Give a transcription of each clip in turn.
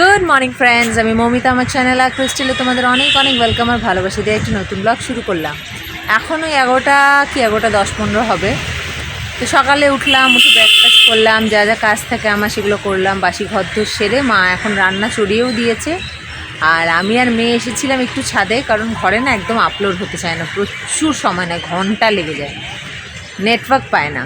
Good morning friends আমি মমিতা, আমার channel আর ক্রিস্টেলে তোমাদের অনেক অনেক ওয়েলকাম আর ভালোবাসা দিয়ে একটি নতুন ব্লগ শুরু করলাম। এখন ওই এগারোটা কি এগারোটা দশ পনেরো হবে। তো সকালে উঠলাম, উঠে ব্রেকফাস্ট করলাম, যা যা কাজ থাকে আমার সেগুলো করলাম, বাসি ঘর তো সেরে মা এখন রান্না চড়িয়েও দিয়েছে। আর আমি আর মেয়ে এসেছিলাম একটু ছাদে, কারণ ঘরে না একদম আপলোড হতে চায় না, প্রচুর সময় নেয়, ঘণ্টা লেগে যায়। নেটওয়ার্ক পায় না।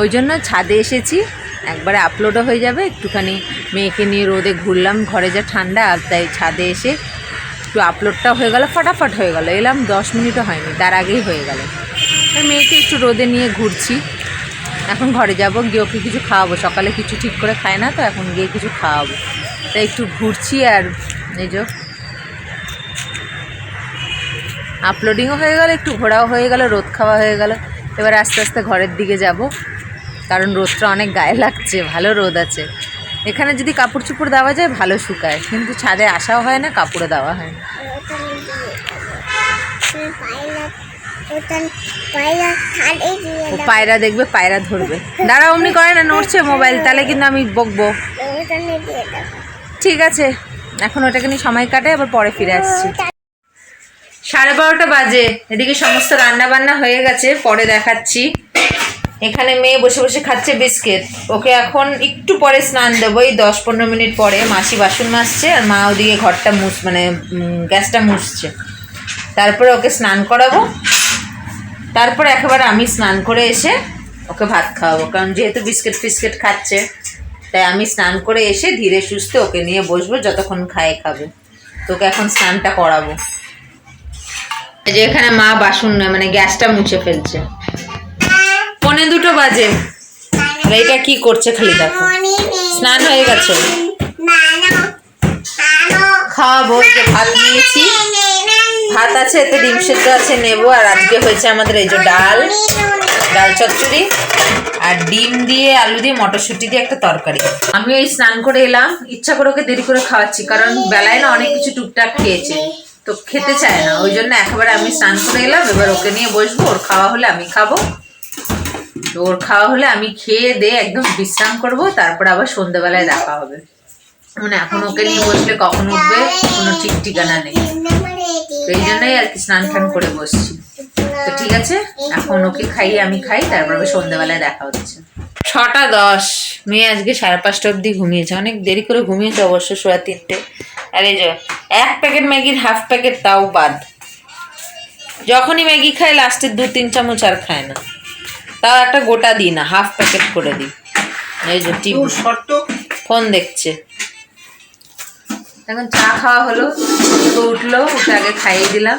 ওই জন্য ছাদে এসেছি। একবারে আপলোডও হয়ে যাবে। একটুখানি মেয়েকে নিয়ে রোদে ঘুরলাম, ঘরে যা ঠান্ডা, আর তাই ছাদে এসে একটু আপলোডটা হয়ে গেল, ফটাফট হয়ে গেল। এলাম, দশ মিনিটও হয়নি, তার আগেই হয়ে গেল। মেয়েকে একটু রোদে নিয়ে ঘুরছি। এখন ঘরে যাব, গিয়ে ওকে কিছু খাওয়াবো। সকালে কিছু ঠিক করে খায় না তো, এখন গিয়ে কিছু খাওয়াবো। তাই একটু ঘুরছি আর এই যে আপলোডিংও হয়ে গেল, একটু ঘোরাও হয়ে গেল, রোদ খাওয়া হয়ে গেল। এবার আস্তে আস্তে ঘরের দিকে যাব। কারণ রোদটা অনেক গায়ে লাগছে, ভালো রোদ আছে। এখানে যদি কাপড় চুপড় দেওয়া যায়, ভালো শুকায়। কিন্তু ছাদে আসাও হয় না, কাপড়ও দেওয়া হয় না। পায়রা দেখবে, পায়রা ধরবে। দাঁড়া অমনি করে না, নড়ছে মোবাইল, তাহলে কিন্তু আমি বকবো। ঠিক আছে, এখন ওটাকে নিয়ে সময় কাটে আবার পরে ফিরে আসছি। সাড়ে বারোটা বাজে, এদিকে সমস্ত রান্না বান্না হয়ে গেছে, পরে দেখাচ্ছি। এখানে মেয়ে বসে বসে খাচ্ছে বিস্কিট। ওকে এখন একটু পরে স্নান দেবো। এই দশ পনেরো মিনিট পরে মাসি বাসন মাজছে আর মা ওদিকে ঘরটা মুছ মানে গ্যাসটা মুছছে। তারপরে ওকে স্নান করাবো। তারপরে একেবারে আমি স্নান করে এসে ওকে ভাত খাওয়াবো। কারণ যেহেতু বিস্কিট ফিস্কিট খাচ্ছে, তাই আমি স্নান করে এসে ধীরে সুস্থে ওকে নিয়ে বসবো, যতক্ষণ খায় খাবে। তোকে এখন স্নানটা করাবো। যে এখানে মা বাসন মানে গ্যাসটা মুছে ফেলছে। বাজে। আর এটা কি করছে খালি দেখো। স্নান হয়ে গেছে। খাওয়াবো যে ভাত নিয়েছি। ভাত আছে, এতে ডিম সেদ্ধ আছে, নেব। আর আজকে হয়েছে আমাদের এই যে ডাল ডাল চচ্চড়ি। আর ডিম দিয়ে আলু দিয়ে মটরশুঁটি দিয়ে একটা তরকারি। আমি এই স্নান করে এলাম। ইচ্ছা করে ওকে দেরি করে খাওয়াচ্ছি, কারণ বেলায় না অনেক কিছু টুকটাক খেয়েছে। তো খেতে চায় না, ওই জন্য একেবারে আমি স্নান করে এলাম। এবার ওকে নিয়ে বসবো, ওর খাওয়া হলে আমি খাব। ওর খাওয়া হলে আমি খেয়ে দিয়ে একদম বিশ্রাম করব, তারপর আবার সন্ধ্যেবেলায় দেখা হবে। মানে এখন ওকে নিয়ে বসলে কখন উঠবে? কোনো ঠিক ঠিকানা নেই। এই জন্যই আর কি স্নান টান করে বসছি। তো ঠিক আছে, এখন ওকে খাইয়ে আমি খাই, তারপর আবার সন্ধ্যেবেলায় দেখা হচ্ছে। ছটা দশ। মেয়ে আজকে সাড়ে পাঁচটা অবধি ঘুমিয়েছে। অনেক দেরি করে ঘুমিয়েছে অবশ্য সোয়া তিনটে। আর এই যে, এক প্যাকেট ম্যাগির হাফ প্যাকেট তাও বাদ। যখনই ম্যাগি খায়, লাস্টের দু তিন চামচ আর খায় না। তাও একটা গোটা দিই না হাফ প্যাকেট করে দিই। এই যে টিভি ফোন দেখছে। এখন চা খাওয়া হলো তো উঠল উঠে আগে খাইয়ে দিলাম।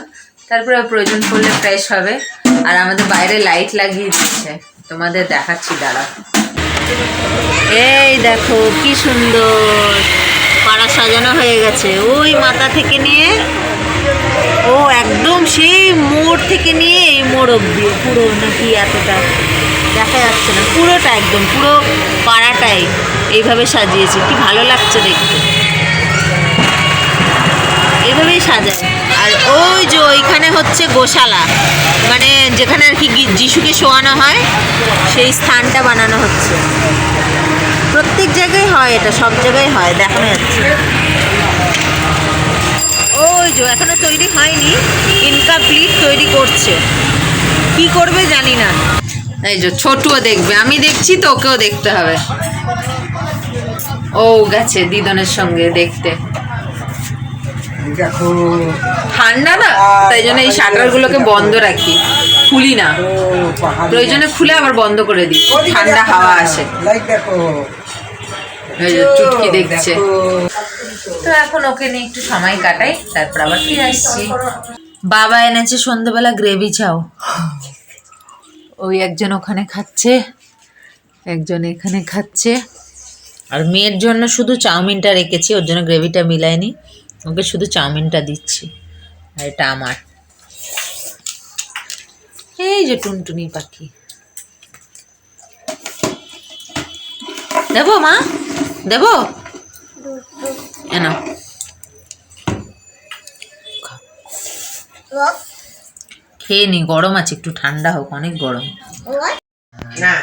তারপরে প্রয়োজন পড়লে ফ্রেশ হবে। আর আমাদের বাইরে লাইট লাগিয়ে দিচ্ছে। তোমাদের দেখাচ্ছি দাঁড়া এই দেখো কি সুন্দর। পাড়া সাজানো হয়ে গেছে। ওই মাথা থেকে নিয়ে ও একদম সেই মোড় থেকে নিয়ে এই মোড় অব্দি। পুরো নাকি এতটা দেখা যাচ্ছে না। পুরোটা একদম, পুরো পাড়াটাই এইভাবে সাজিয়েছে। কি ভালো লাগছে দেখতে। এইভাবেই সাজায়। আর ওই যে ওইখানে হচ্ছে গোশালা। মানে যেখানে আর কি যিশুকে শোয়ানো হয়, সেই স্থানটা বানানো হচ্ছে। প্রত্যেক জায়গায় হয় এটা, সব জায়গায় হয় দেখানো যাচ্ছে। যে এখনও তৈরি হয়নি ইনকমপ্লিট তৈরি করছে। কি করবে জানি না। এই যে ছোটুও দেখবে আমি দেখছি তো ওকেও দেখতে হবে। ও গেছে দিদনের সঙ্গে দেখতে। দেখো ঠান্ডা না? তাই জন্য এই শাটার গুলোকে বন্ধ রাখি। খুলি না। প্রয়োজনে খুলে আবার বন্ধ করে দিই। ঠান্ডা হাওয়া আসে। লাইক দেখো। চুটকি দেখছে। তো এখন ওকে নিয়ে একটু সময় কাটাই, তারপর আবার ফিরে আসছি। বাবা এনেছে সন্ধ্যেবেলা গ্রেভি চাও। ওই একজন ওখানে খাচ্ছে, একজন এখানে খাচ্ছে। আর মেয়ের জন্য শুধু চাউমিনটা রেখেছি, ওর জন্য গ্রেভিটা মিলায়নি। ওকে শুধু চাউমিনটা দিচ্ছি, আর এটা আমার। এই যে টুনটুনি পাখি। দেবো মা? দেবো? এনা। খেয়ে নি গরম আছে একটু ঠান্ডা হোক অনেক গরম। না।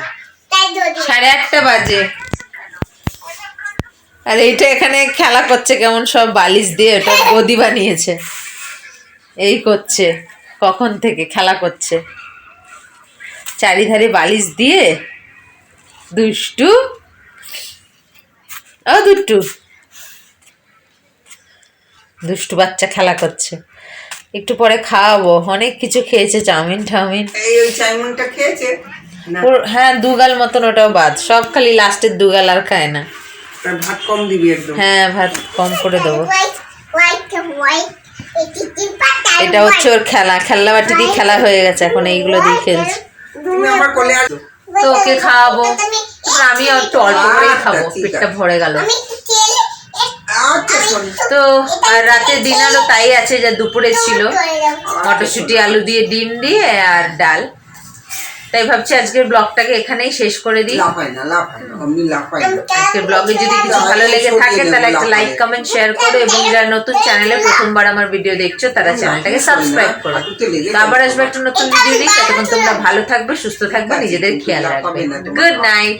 সাড়ে আটটা বাজে। আর এইটা এখানে খেলা করছে কেমন সব বালিশ দিয়ে ওটা গদি বানিয়েছে। এই করছে কখন থেকে খেলা করছে। চারিধারে বালিশ দিয়ে দুষ্টু ও দুষ্টু। দুষ্টু বাচ্চা খেলা করছে। একটু পরে খাওয়াবো। অনেক কিছু খেয়েছে চাউমিন টাউমিন এই ওই খেয়েছে? হ্যাঁ দুগাল মতন ওটাও বাদ। সব খালি লাস্টের দুগাল আর খায় না। ভাত কম দিবি একদম। হ্যাঁ ভাত কম করে দেবো। এটা হচ্ছে ওর খেলা। খেলনা বাটি দিয়ে খেলা হয়ে গেছে। এখন এইগুলো দিয়ে খেলছে। তো ওকে খাওয়াবো। আমি একটু অল্প করেই খাব আচ্ছা, পেটটা ভরে গেল। আচ্ছা তো আর রাতে আলো তাই আছে যা দুপুরে ছিল। মটরশুঁটি আলু দিয়ে ডিম দিয়ে আর ডাল। তাই ভাবছি আজকের ব্লগটাকে এখানেই শেষ করে দিই। আজকের ব্লগে যদি কিছু ভালো লেগে থাকে তাহলে একটা লাইক কমেন্ট শেয়ার করো এবং যারা নতুন চ্যানেলে প্রথমবার আমার ভিডিও দেখছ তারা চ্যানেলটাকে সাবস্ক্রাইব করো আবার আসবে একটা নতুন ভিডিও নিয়ে ততক্ষণ তোমরা ভালো থাকবে সুস্থ থাকবে নিজেদের খেয়াল রাখবে। Good night